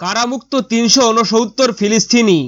কারামুক্ত তিনশো উনসত্তর ফিলিস্তিনি।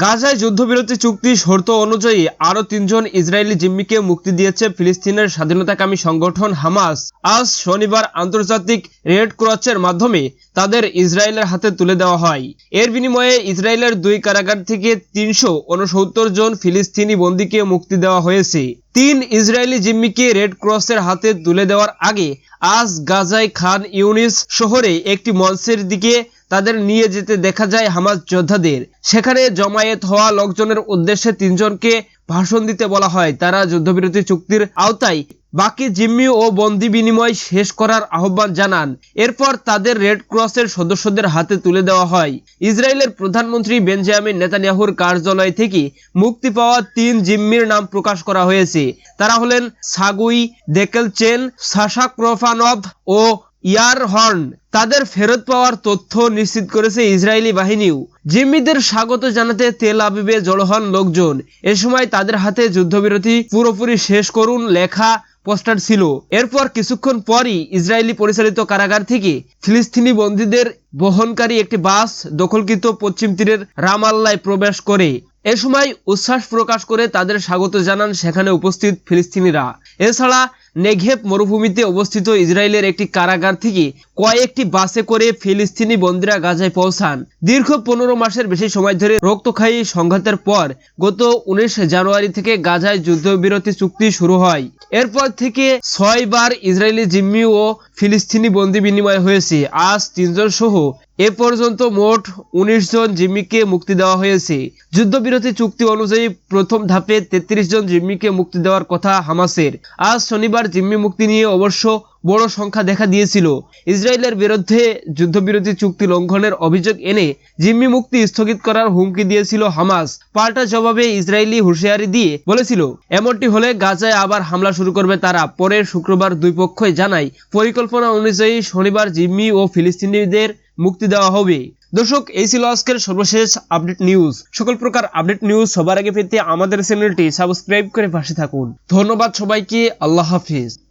গাজায় যুদ্ধবিরতি চুক্তি শর্ত অনুযায়ী আরও তিনজন ইসরায়েলি জিম্মিকে মুক্তি দিয়েছে ফিলিস্তিনের স্বাধীনতাকামী সংগঠন হামাস। আজ শনিবার আন্তর্জাতিক রেড ক্রসের মাধ্যমে তাদের ইসরায়েলের হাতে তুলে দেওয়া হয়। এর বিনিময়ে ইসরায়েলের দুই কারাগার থেকে তিনশো উনসত্তর জন ফিলিস্তিনি বন্দীকে মুক্তি দেওয়া হয়েছে। তিন ইসরায়েলি জিম্মিকে রেড ক্রসের হাতে তুলে দেওয়ার আগে আজ গাজাই খান ইউনিস শহরে একটি মঞ্চের দিকে তাদের নিয়ে যেতে দেখা যায় হামাজ যোদ্ধাদের। সেখানে জমায়েত হওয়া লোকজনের উদ্দেশ্যে তিনজনকে ভাষণ দিতে বলা হয়। তারা যুদ্ধবিরতি চুক্তির আওতায় বাকি জিম্মি ও বন্দি বিনিময় শেষ করার আহ্বান জানান। এরপর তাদের রেড ক্রসের সদস্যদের হাতে তুলে দেওয়া হয়। ইসরায়েলের প্রধানমন্ত্রী বেঞ্জামিন নেতানিয়াহুর কার্যালয় থেকে মুক্তি পাওয়া তিন জিম্মির নাম প্রকাশ করা হয়েছে। তারা হলেন সাগুই, দেকেলচেন, সাশা ক্রোফানভ ও ইয়ার হর্ন, তাদের ফেরত পাওয়ার তথ্য নিশ্চিত করেছে ইসরায়েলি বাহিনীও। জিম্মিদের স্বাগত জানাতে তেল আবিবে জড়ো হন লোকজন। এ সময় তাদের হাতে যুদ্ধবিরতি পুরোপুরি শেষ করুন লেখা পোস্টার ছিল। এরপর কিছুক্ষণ পরই ইসরায়েলি পরিচালিত কারাগার থেকে ফিলিস্তিনি বন্দীদের বহনকারী একটি বাস দখলকৃত পশ্চিম তীরের রামাল্লায় প্রবেশ করে। এ সময় উচ্ছ্বাস প্রকাশ করে তাদের স্বাগত জানান সেখানে উপস্থিত ফিলিস্তিনিরা। এছাড়া নেঘেব মরুভূমিতে অবস্থিত ইসরায়েলের একটি কারাগার থেকে কয়েকটি বাসে করে ফিলিস্তিনি বন্দীরা গাজায় পৌঁছান। দীর্ঘ পনেরো মাসের বেশি সময় ধরে রক্তক্ষয়ী সংঘাতের পর গত উনিশ জানুয়ারি থেকে গাজায় যুদ্ধবিরতি চুক্তি শুরু হয়। এরপর থেকে ছয়বার ইসরায়েলি জিম্মি ও ফিলিস্তিনি বন্দি বিনিময় হয়েছে। আজ তিনজন সহ এ পর্যন্ত মোট উনিশ জন জিম্মিকে মুক্তি দেওয়া হয়েছে। যুদ্ধবিরতি চুক্তি অনুযায়ী প্রথম ধাপে তেত্রিশ জন জিম্মিকে মুক্তি দেওয়ার কথা হামাসের। আজ শনিবার জিম্মি মুক্তি নিয়ে অবশ্য বড় সংখ্যা দেখা দিয়েছিল। ইসরায়েলের বিরুদ্ধে যুদ্ধবিরতি চুক্তি লঙ্ঘনের অভিযোগ এনে জিম্মি মুক্তি স্থগিত করার হুমকি দিয়েছিল হামাস। পাল্টা জবাবে ইসরায়েলি হুঁশিয়ারি দিয়ে বলেছিল, এমনটি হলে গাজায় আবার হামলা শুরু করবে তারা। পরের শুক্রবার দুই পক্ষই জানায়, পরিকল্পনা অনুযায়ী শনিবার জিম্মি ও ফিলিস্তিনিদের মুক্তি দেওয়া হবে। দর্শক, এই ছিল আজকের সর্বশেষ আপডেট নিউজ। সকল প্রকার আপডেট নিউজ সবার আগে পেতে আমাদের চ্যানেলটি সাবস্ক্রাইব করে পাশে থাকুন। ধন্যবাদ সবাইকে, আল্লাহ হাফিজ।